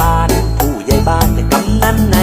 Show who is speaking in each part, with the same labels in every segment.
Speaker 1: บาล ผู้ใหญ่บ้านและกำนันน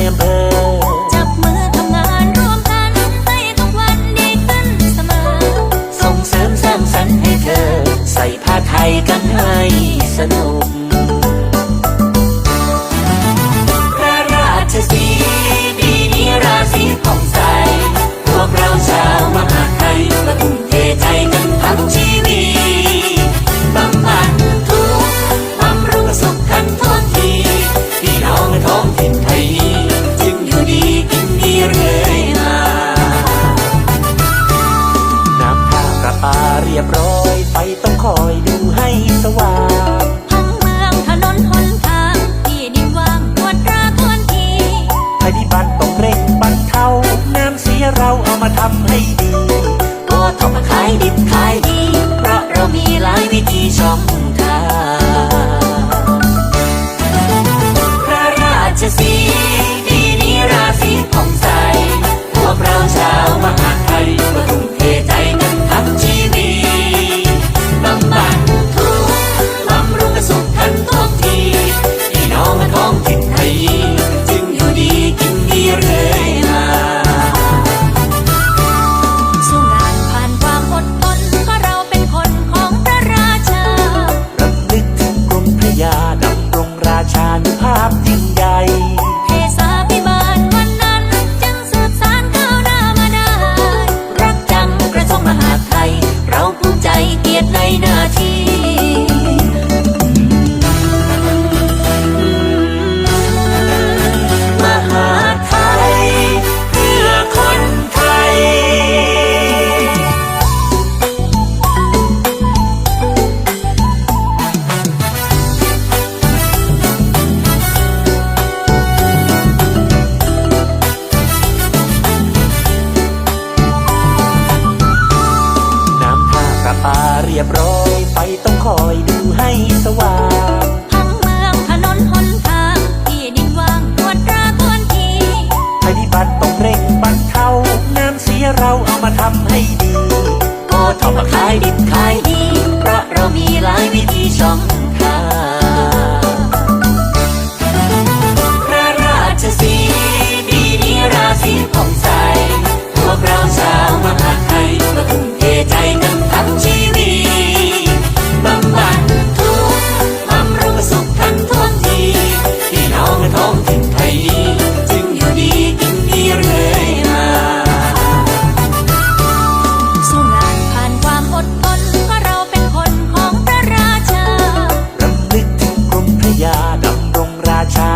Speaker 1: มาทำให้ดี โอท็อปมาขายดิบขายดี เพราะเรามีหลายวิธีช่ รียบร้อย
Speaker 2: ไฟ
Speaker 1: ต้องคอยดูให้สว่าง
Speaker 2: ทั้งเมืองถนนหนทางที่ดินว่างปวดตราควนที
Speaker 1: ภัยพิบัติต้องเร่งบรรเทาน้ำเสียเราเอามาทำให้ดีก็ทำมาขายดินขายดี เพราะเรามีหลายวิธีช่องทาง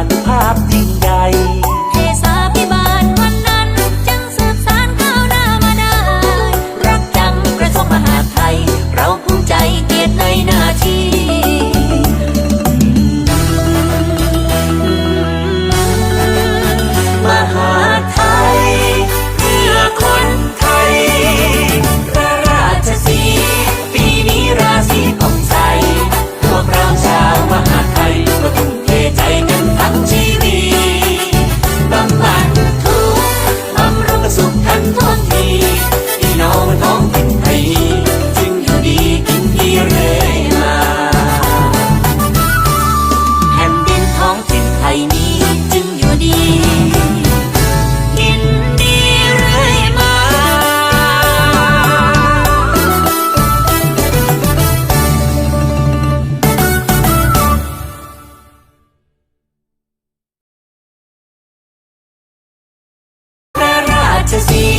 Speaker 1: านผ่า to see